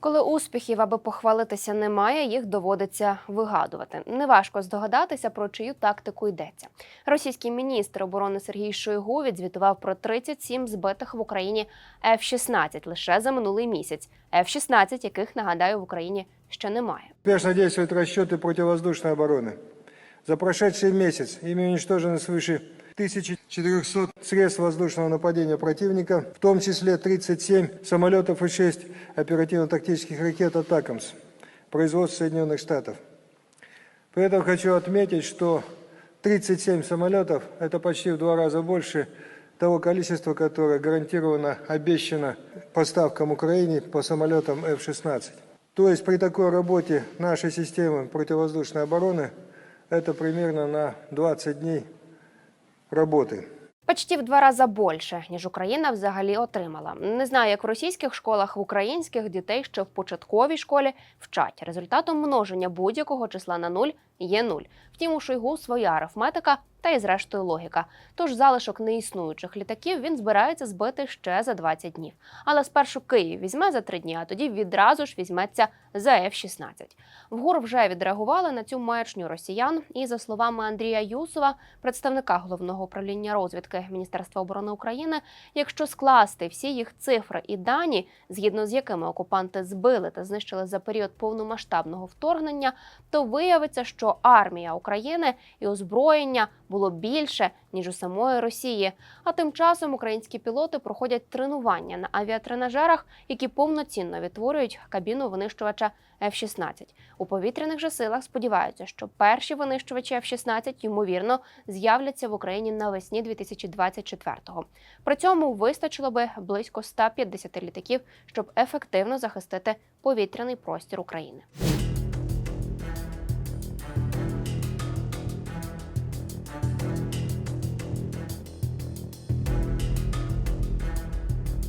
Коли успіхів, аби похвалитися, немає, їх доводиться вигадувати. Неважко здогадатися, про чию тактику йдеться. Російський міністр оборони Сергій Шойгу відзвітував про 37 збитих в Україні F-16 лише за минулий місяць. F-16, яких нагадаю в Україні ще немає. Успешно действуют расчеты противовоздушной обороны. За прошедший месяц ими уничтожено свыше 1400 средств воздушного нападения противника, в том числе 37 самолетов и 6 оперативно-тактических ракет «Атакамс» производства Соединенных Штатов. При этом хочу отметить, что 37 самолетов – это почти в два раза больше того количества, которое гарантированно обещано поставкам Украине по самолетам F-16. То есть при такой работе нашей системы противовоздушной обороны это примерно на 20 дней работы. Почти в два рази більше, ніж Україна взагалі отримала. Не знаю, як в російських школах, в українських дітей ще в початковій школі вчать. Результатом множення будь-якого числа на нуль є нуль. Втім, у Шойгу своя арифметика та й зрештою логіка. Тож залишок неіснуючих літаків він збирається збити ще за 20 днів. Але спершу Київ візьме за три дні, а тоді відразу ж візьметься за F-16. В ГУР вже відреагували на цю маячню росіян. І за словами Андрія Юсова, представника головного управління розвідки Міністерства оборони України, якщо скласти всі їх цифри і дані, згідно з якими окупанти збили та знищили за період повномасштабного вторгнення, то виявиться, що армія України і озброєння було більше ніж у самої Росії. А тим часом українські пілоти проходять тренування на авіатренажерах, які повноцінно відтворюють кабіну винищувача F-16. У повітряних же силах сподіваються, що перші винищувачі F-16, ймовірно, з'являться в Україні навесні 2024-го. При цьому вистачило би близько 150 літаків, щоб ефективно захистити повітряний простір України.